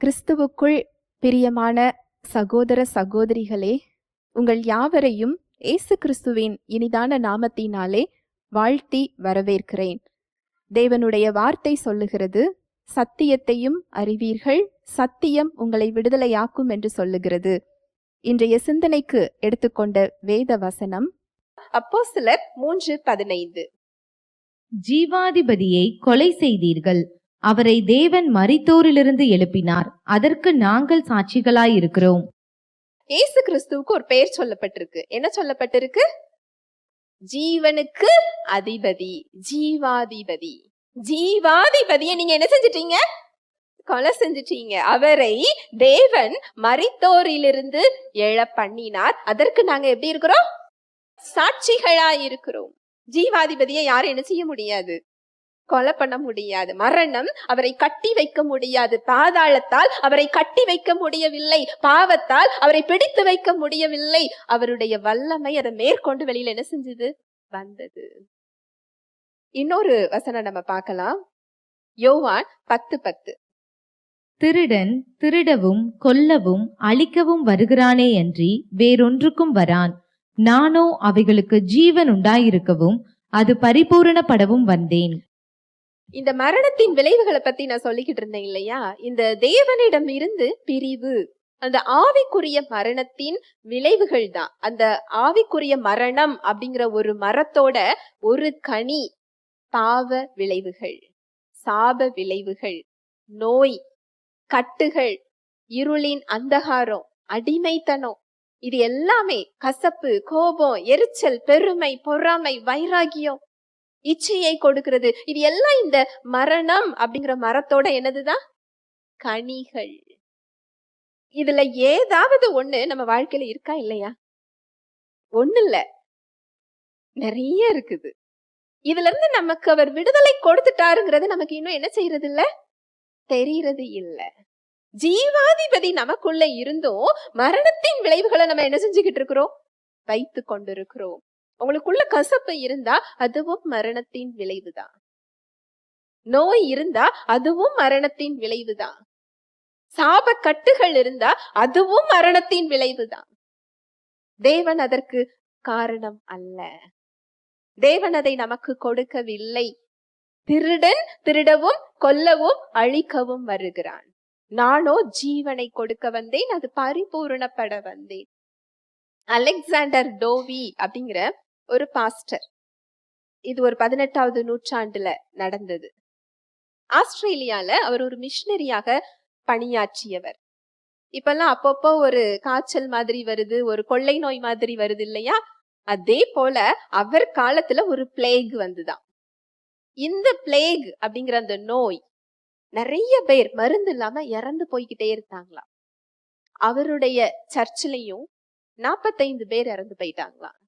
கிறிஸ்துவுக்குள் பிரியமான சகோதர சகோதரிகளே உங்கள் யாவரையும் இயேசு கிறிஸ்துவின் இனிதான நாமத்தினாலே வாழ்த்தி வரவேற்கிறேன். தேவனுடைய வார்த்தை சொல்லுகிறது சத்தியத்தையும் அறிவீர்கள் சத்தியம் உங்களை விடுதலையாக்கும் என்று சொல்லுகிறது. இன்றைய சிந்தனைக்கு எடுத்துக்கொண்ட வேத வசனம் அப்போ சிலர் மூன்று பதினைந்து. ஜீவாதிபதியை கொலை செய்தீர்கள் அவரை தேவன் மரித்தோரிலிருந்து எழுப்பினார். அதற்கு நாங்கள் சாட்சிகளாயிருக்கிறோம். இயேசு கிறிஸ்துவுக்கு ஒரு பெயர் சொல்லப்பட்டிருக்கு. என்ன சொல்லப்பட்டிருக்கு? ஜீவனுக்கு அதிபதி ஜீவாதிபதி. ஜீவாதிபதியை நீங்க என்ன செஞ்சிட்டீங்க? கொலை செஞ்சிட்டீங்க. அவரை தேவன் மரித்தோரிலிருந்து எழ பண்ணினார் அதற்கு நாங்க எப்படி இருக்கிறோம்? சாட்சிகளா இருக்கிறோம் ஜீவாதிபதியை யாரும் என்ன செய்ய முடியாது. கொலை பண்ண முடியாது. மரணம் அவரை கட்டி வைக்க முடியாது. பாதாளத்தால் அவரை கட்டி வைக்க முடியவில்லை. பாவத்தால் அவரை பிடித்து வைக்க முடியவில்லை. அவருடைய வல்லமை அதை மேற்கொண்டு வெளியில என்ன செஞ்சது? வந்தது. இன்னொரு வசனம் நம்ம பார்க்கலாம். யோவான் பத்து பத்து. திருடன் திருடவும் கொல்லவும் அழிக்கவும் வருகிறானே அன்றி வேறொன்றுக்கும் வரான். நானோ அவைகளுக்கு ஜீவன் உண்டாயிருக்கவும் அது பரிபூரணப்படவும் வந்தேன். இந்த மரணத்தின் விளைவுகளை பத்தி நான் சொல்லிக்கிட்டு இருந்தேன் இல்லையா? இந்த தேவனிடம் இருந்து பிரிவு. அந்த ஆவிக்குரிய மரணத்தின் விளைவுகள் தான். அந்த ஆவிக்குரிய மரணம் அப்படிங்கிற ஒரு மரத்தோட ஒரு கனி பாவ விளைவுகள் சாப விளைவுகள் நோய் கட்டுகள் இருளின் அந்தகாரம் அடிமைத்தனம். இது எல்லாமே கசப்பு கோபம் எரிச்சல் பெருமை பொறாமை வைராகியம். இச்சையை கொடுக்கிறது. இது எல்லாம் இந்த மரணம் அப்படிங்கிற மரத்தோட என்னதுதான்? கனிகள். இதுல ஏதாவது ஒண்ணு நம்ம வாழ்க்கையில இருக்கா இல்லையா? ஒண்ணு இல்ல. நிறைய இருக்குது. இதுல இருந்து நமக்கு அவர் விடுதலை கொடுத்துட்டாருங்கிறது நமக்கு இன்னும் என்ன செய்யறது இல்ல? தெரியறது இல்ல. ஜீவாதிபதி நமக்குள்ள இருந்தும் மரணத்தின் விளைவுகளை நம்ம என்ன செஞ்சுக்கிட்டு இருக்கிறோம்? வைத்து கொண்டிருக்கிறோம். உங்களுக்குள்ள கசப்பு இருந்தா அதுவும் மரணத்தின் விளைவுதான். நோய் இருந்தா அதுவும் மரணத்தின் விளைவுதான். சாப கட்டுகள் இருந்தா அதுவும் மரணத்தின் விளைவுதான். தேவன் அதற்கு காரணம் அல்ல. தேவன் அதை நமக்கு கொடுக்கவில்லை. திருடன் திருடவும் கொல்லவும் அழிக்கவும் வருகிறான். நானோ ஜீவனை கொடுக்க வந்தேன் அது பரிபூரணப்பட வந்தேன். அலெக்சாண்டர் டோவி அப்படிங்கிற ஒரு பாஸ்டர். இது ஒரு பதினெட்டாவது நூற்றாண்டுல நடந்தது. ஆஸ்திரேலியால அவர் ஒரு மிஷினரியாக பணியாற்றியவர். இப்பெல்லாம் அப்பப்போ ஒரு காய்ச்சல் மாதிரி வருது ஒரு கொள்ளை நோய் மாதிரி வருது இல்லையா? அதே போல அவர் காலத்துல ஒரு பிளேக் வந்துதான். இந்த பிளேக் அப்படிங்கிற அந்த நோய் நிறைய பேர் மருந்து இல்லாம இறந்து போய்கிட்டே இருந்தாங்களாம் அவருடைய சர்ச்சிலையும் நாற்பத்தைந்து பேர் இறந்து போயிட்டாங்களாம்.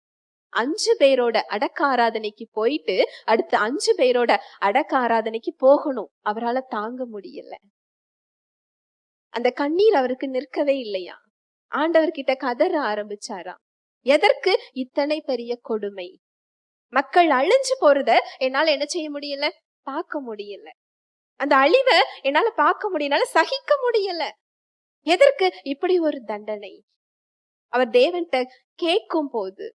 அஞ்சு பேரோட அடக்க ஆராதனைக்கு போயிட்டு அடுத்த அஞ்சு பேரோட அடக்க ஆராதனைக்கு போகணும். அவரால தாங்க முடியல. அந்த கண்ணீர் அவருக்கு நிற்கவே இல்லையா? ஆண்டவர்கிட்ட கதற ஆரம்பிச்சாராம் எதற்கு? இத்தனை பெரிய கொடுமை. மக்கள் அழிஞ்சு போறத என்னால என்ன செய்ய முடியல? பார்க்க முடியல. அந்த அழிவை என்னால பார்க்க முடியனால சகிக்க முடியல. எதற்கு? இப்படி ஒரு தண்டனை. அவர் தேவன்கிட்ட கேட்கும் போது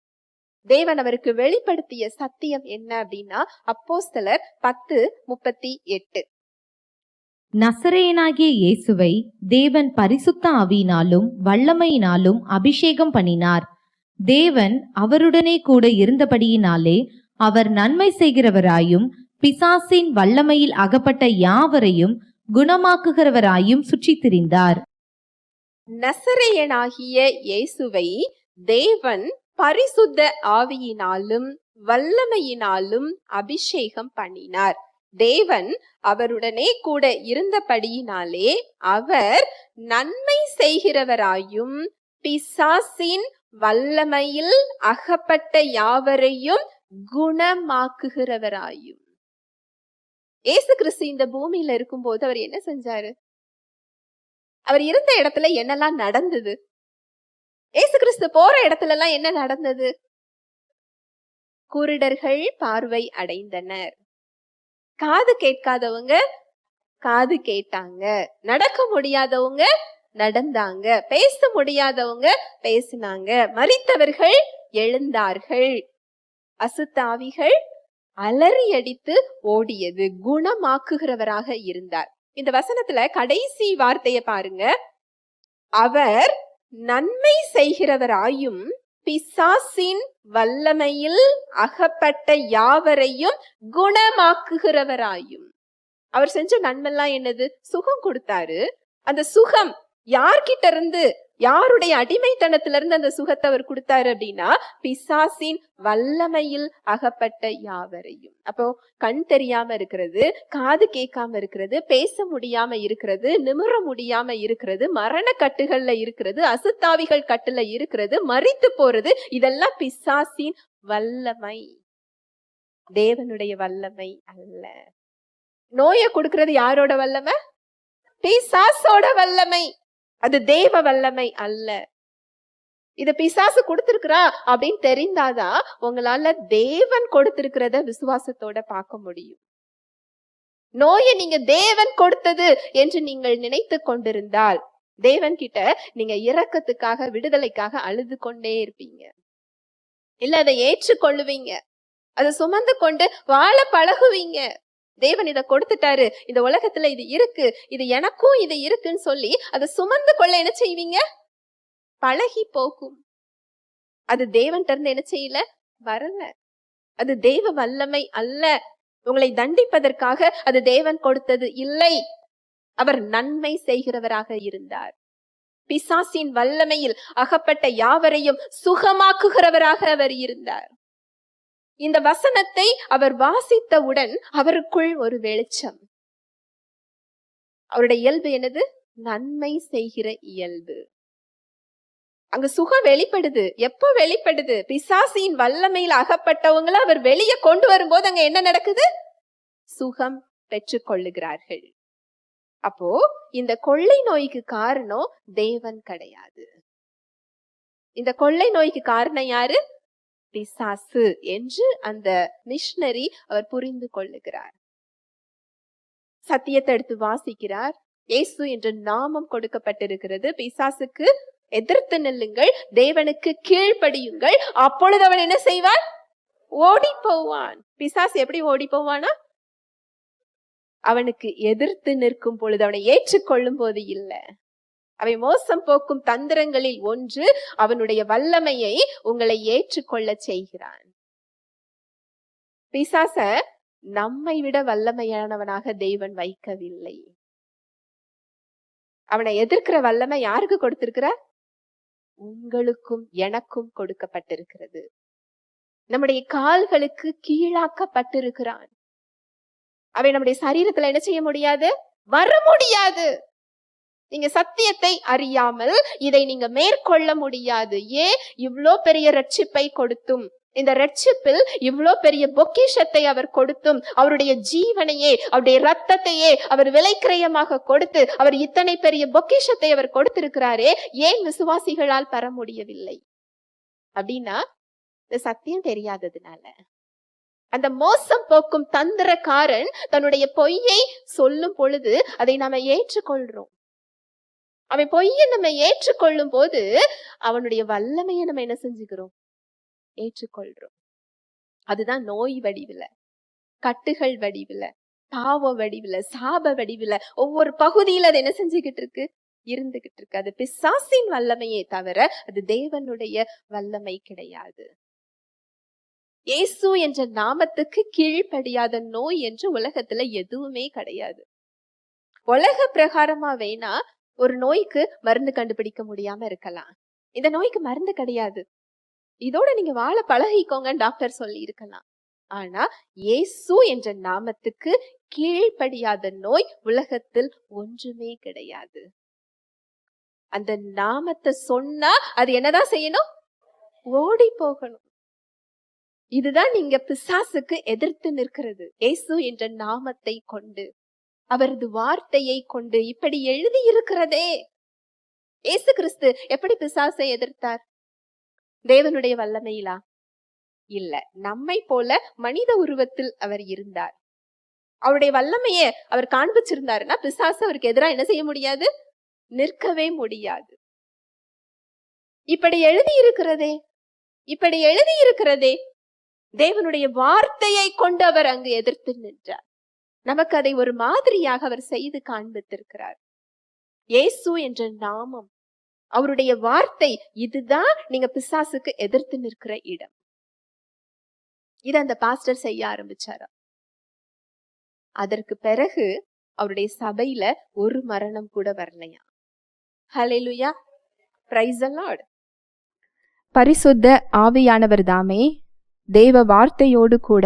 தேவன் அவருக்கு வெளிப்படுத்திய சத்தியம் என்ன அப்படின்னா அப்போஸ்தலர் பத்து முப்பத்தி எட்டு. நசரேயனாகிய இயேசுவை தேவன் பரிசுத்த ஆவியினாலும் வல்லமையினாலும் அபிஷேகம் பண்ணினார். தேவன் அவருடனே கூட இருந்தபடியினாலே அவர் நன்மை செய்கிறவராயும் பிசாசின் வல்லமையில் அகப்பட்ட யாவரையும் குணமாக்குகிறவராயும் சுற்றித் திரிந்தார் நசரேயனாகிய இயேசுவை தேவன் பரிசுத்த ஆவியினாலும் வல்லமையினாலும் அபிஷேகம் பண்ணினார். தேவன் அவருடனே கூட இருந்தபடியினாலே அவர் நன்மை செய்கிறவராயும் பிசாசின் வல்லமையில் அகப்பட்ட யாவரையும் குணமாக்குகிறவராயும். இயேசு கிறிஸ்து இந்த பூமியில இருக்கும்போது அவர் என்ன செஞ்சாரு? அவர் இருந்த இடத்துல என்னெல்லாம் நடந்தது? ஏசு கிறிஸ்து போற இடத்துல எல்லாம் என்ன நடந்தது? குருடர்கள் பார்வை அடைந்தனர். காது கேட்காதவங்க காது கேட்டாங்க. நடக்க முடியாதவங்க நடந்தாங்க. பேச முடியாதவங்க பேசினாங்க. மறித்தவர்கள் எழுந்தார்கள். அசுத்தாவிகள் அலறி அடித்து ஓடியது. குணமாக்குகிறவராக இருந்தார். இந்த வசனத்துல கடைசி வார்த்தையை பாருங்க. அவர் நன்மை செய்கிறவராயும் பிசாசின் வல்லமையில் அகப்பட்ட யாவரையும் குணமாக்குகிறவராயும். அவர் செஞ்ச நன்மெல்லாம் என்னது? சுகம் கொடுத்தாரு. அந்த சுகம் யார்கிட்ட இருந்து யாருடைய அடிமைத்தனத்திலிருந்து அந்த சுகத்தை அவர் கொடுத்தாரு அப்படின்னா பிசாசின் வல்லமையில் அகப்பட்ட யாவரையும். அப்போ கண் தெரியாம இருக்கிறது காது கேட்காம இருக்கிறது பேச முடியாம இருக்கிறது நிமிர முடியாம இருக்கிறது மரண கட்டுகள்ல இருக்கிறது அசுத்தாவிகள் கட்டுல இருக்கிறது மறித்து போறது இதெல்லாம் பிசாசின் வல்லமை. தேவனுடைய வல்லமை அல்ல. நோயை கொடுக்கறது யாரோட வல்லமை? பிசாசோட வல்லமை. அது தேவ வல்லமை அல்ல. இத பிசாசு கொடுத்திருக்கிறா அப்படின்னு தெரிந்தாதான் உங்களால தேவன் கொடுத்திருக்கிறத விசுவாசத்தோட பார்க்க முடியும். நோயை நீங்க தேவன் கொடுத்தது என்று நீங்கள் நினைத்து கொண்டிருந்தால் தேவன் கிட்ட நீங்க இரக்கத்துக்காக விடுதலைக்காக அழுது கொண்டே இருப்பீங்க. இல்ல அதை ஏற்றுக்கொள்ளுவீங்க. அதை சுமந்து கொண்டு வாழ பழகுவீங்க. தேவன் இதை கொடுத்துட்டாரு. இந்த உலகத்துல இது இருக்கு. இது எனக்கும் இது இருக்குன்னு சொல்லி அதை சுமந்து கொள்ள என்ன செய்வீங்க? பழகி போகும். அது தேவன் இருந்து என்ன செய்யல? வரல. அது தேவ வல்லமை அல்ல. உங்களை தண்டிப்பதற்காக அது தேவன் கொடுத்தது இல்லை. அவர் நன்மை செய்கிறவராக இருந்தார். பிசாசின் வல்லமையில் அகப்பட்ட யாவரையும் சுகமாக்குகிறவராக அவர் இருந்தார். இந்த வசனத்தை அவர் வாசித்தவுடன் அவருக்குள் ஒரு வெளிச்சம். அவருடைய இயல்பு என்னது? நன்மை செய்கிற இயல்பு. அங்க சுகம் வெளிப்படுது. எப்போ வெளிப்படுது? பிசாசியின் வல்லமையில் அகப்பட்டவங்களை அவர் வெளியே கொண்டு வரும்போது அங்க என்ன நடக்குது? சுகம் பெற்றுக் கொள்ளுகிறார்கள் அப்போ இந்த கொள்ளை நோய்க்கு காரணம் தேவன் கிடையாது. இந்த கொள்ளை நோய்க்கு காரணம் யாரு? பிசாசு என்று அந்த மிஷனரி அவர் புரிந்து கொள்ளுகிறார். சத்தியத்தை எடுத்து வாசிக்கிறார். இயேசு என்ற நாமம் கொடுக்கப்பட்டிருக்கிறது. பிசாசுக்கு எதிர்த்து நில்லுங்கள். தேவனுக்கு கீழ்ப்படியுங்கள். அப்பொழுது அவன் என்ன செய்வான்? ஓடி போவான் பிசாசு எப்படி ஓடி போவானா அவனுக்கு எதிர்த்து நிற்கும் பொழுது அவனை ஏற்றுக்கொள்ளும் போது இல்லை. அவை மோசம் போக்கும் தந்திரங்களில் ஒன்று அவனுடைய வல்லமையை உங்களை ஏற்றுக்கொள்ள செய்கிறான். பிசாச நம்மை விட வல்லமையானவனாக தெய்வன் வைக்கவில்லை. அவனை எதிர்க்கிற வல்லமை யாருக்கு கொடுத்திருக்கிறார்? உங்களுக்கும் எனக்கும் கொடுக்கப்பட்டிருக்கிறது. நம்முடைய கால்களுக்கு கீழாக்கப்பட்டிருக்கிறான். அவை நம்முடைய சரீரத்துல என்ன செய்ய முடியாது? வர முடியாது. நீங்க சத்தியத்தை அறியாமல் இதை நீங்க மேற்கொள்ள முடியாது. ஏன் இவ்வளோ பெரிய ரட்சிப்பை கொடுத்தும். இந்த ரட்சிப்பில் இவ்வளோ பெரிய பொக்கிஷத்தை அவர் கொடுத்தும். அவருடைய ஜீவனையே அவருடைய ரத்தத்தையே அவர் விலைக்கிரயமாக கொடுத்து அவர் இத்தனை பெரிய பொக்கிஷத்தை அவர் கொடுத்திருக்கிறாரே ஏன் விசுவாசிகளால் பெற முடியவில்லை? அப்படின்னா இந்த சத்தியம் தெரியாததுனால. அந்த மோசம் போக்கும் தந்திரக்காரன் தன்னுடைய பொய்யை சொல்லும் பொழுது அதை நாம ஏற்றுக்கொள்றோம். அவன் பொய்யை நம்ம ஏற்றுக்கொள்ளும் போது அவனுடைய வல்லமையை நம்ம என்ன செஞ்சுக்கிறோம்? ஏற்றுக்கொள்றோம். அதுதான் நோய் வடிவில கட்டுகள் வடிவில பாவ வடிவில சாப வடிவில ஒவ்வொரு பகுதியில அது என்ன செஞ்சுக்கிட்டு இருக்கு? இருந்துகிட்டு இருக்கு. அது பிசாசின் வல்லமையே தவிர அது தேவனுடைய வல்லமை கிடையாது. இயேசு என்ற நாமத்துக்கு கீழ்ப்படியாத நோய் என்று உலகத்துல எதுவுமே கிடையாது. உலக பிரகாரமா வேணா ஒரு நோய்க்கு மருந்து கண்டுபிடிக்க முடியாம இருக்கலாம். இந்த நோய்க்கு மருந்து கிடையாது. இதோட நீங்க வாழ பழகிக்கோங்கன்னு டாக்டர் சொல்லி இருக்கலாம் ஆனா இயேசு என்ற நாமத்துக்கு கீழ்ப்படியாத நோய் உலகத்தில் ஒன்றுமே கிடையாது. அந்த நாமத்தை சொன்னா அது என்னதான் செய்யணும்? ஓடி போகணும். இதுதான் நீங்க பிசாசுக்கு எதிர்த்து நிற்கிறது. இயேசு என்ற நாமத்தை கொண்டு. அவரது வார்த்தையை கொண்டு இப்படி எழுதியிருக்கிறதே. ஏசு இயேசு கிறிஸ்து எப்படி பிசாசை எதிர்த்தார்? தேவனுடைய வல்லமையிலா? இல்ல நம்மை போல மனித உருவத்தில் அவர் இருந்தார். அவருடைய வல்லமையை அவர் காண்பிச்சிருந்தாருன்னா பிசாசு அவருக்கு எதிராக என்ன செய்ய முடியாது? நிற்கவே முடியாது. இப்படி எழுதி இருக்கிறதே இப்படி எழுதி இருக்கிறதே தேவனுடைய வார்த்தையை கொண்டு அவர் அங்கு எதிர்த்து நின்றார். நமக்கு அதை ஒரு மாதிரியாக அவர் செய்து காண்பித்திருக்கிறார். இயேசு என்ற நாமம் அவருடைய வார்த்தை இதுதான் நீங்க பிசாசுக்கு எதிர்த்து நிற்கிற இடம். இத அந்த பாஸ்டர் செய்ய ஆரம்பிச்சாரா? அதற்கு பிறகு அவருடைய சபையில ஒரு மரணம் கூட வரலையா? ஹலெலுயா பிரைஸ் லார்ட் பரிசுத்த ஆவியானவர் தாமே தேவ வார்த்தையோடு கூட